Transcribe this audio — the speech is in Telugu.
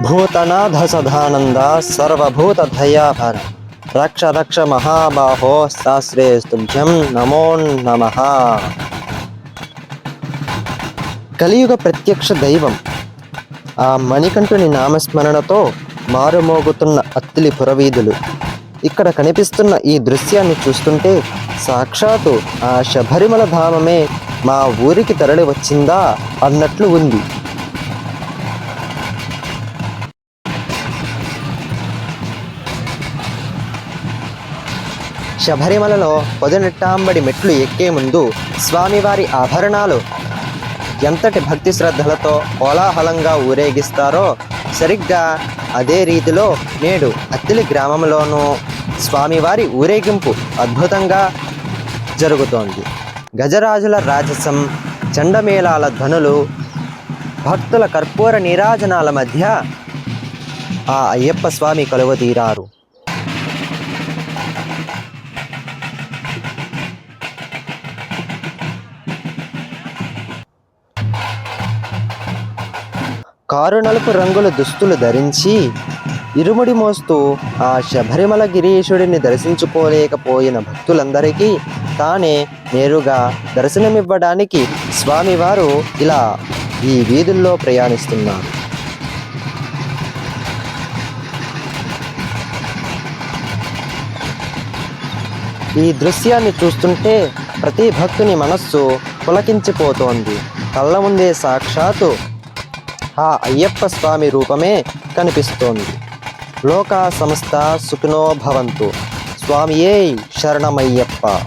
భూతనాథ సదానంద సర్వభూత దయాభర రక్ష రక్ష మహాబాహో శాస్త్రేస్తుభ్యం నమో నమ కలియుగ ప్రత్యక్ష దైవం ఆ మణికంఠుని నామస్మరణతో మారుమోగుతున్న అత్తిలి పురవీధులు. ఇక్కడ కనిపిస్తున్న ఈ దృశ్యాన్ని చూస్తుంటే సాక్షాత్తు ఆ శబరిమల ధామమే మా ఊరికి తరలి వచ్చిందా అన్నట్లు ఉంది. శబరిమలలో పొదనెట్టాంబడి మెట్లు ఎక్కే ముందు స్వామివారి ఆభరణాలు ఎంతటి భక్తి శ్రద్ధలతో కోలాహలంగా ఊరేగిస్తారో సరిగ్గా అదే రీతిలో నేడు అత్తిలి గ్రామంలోనూ స్వామివారి ఊరేగింపు అద్భుతంగా జరుగుతోంది. గజరాజుల రాజసం చండమేళాల ధ్వనులు భక్తుల కర్పూర నీరాజనాల మధ్య ఆ అయ్యప్ప స్వామి కొలువుతీరారు కారు నలుపు రంగుల దుస్తులు ధరించి ఇరుముడి మోస్తూ ఆ శబరిమల గిరీశుడిని దర్శించుకోలేకపోయిన భక్తులందరికీ తానే నేరుగా దర్శనమివ్వడానికి స్వామివారు ఇలా ఈ వీధుల్లో ప్రయాణిస్తున్నారు. ఈ దృశ్యాన్ని చూస్తుంటే ప్రతి భక్తుని మనస్సు పులకించిపోతోంది. కళ్ళ ముందే సాక్షాత్తు ఆ అయ్యప్ప స్వామి రూపమే కనిపిస్తోంది. లోకా సంస్థ సుఖినో భవంతు. స్వామియే శరణమయ్యప్ప.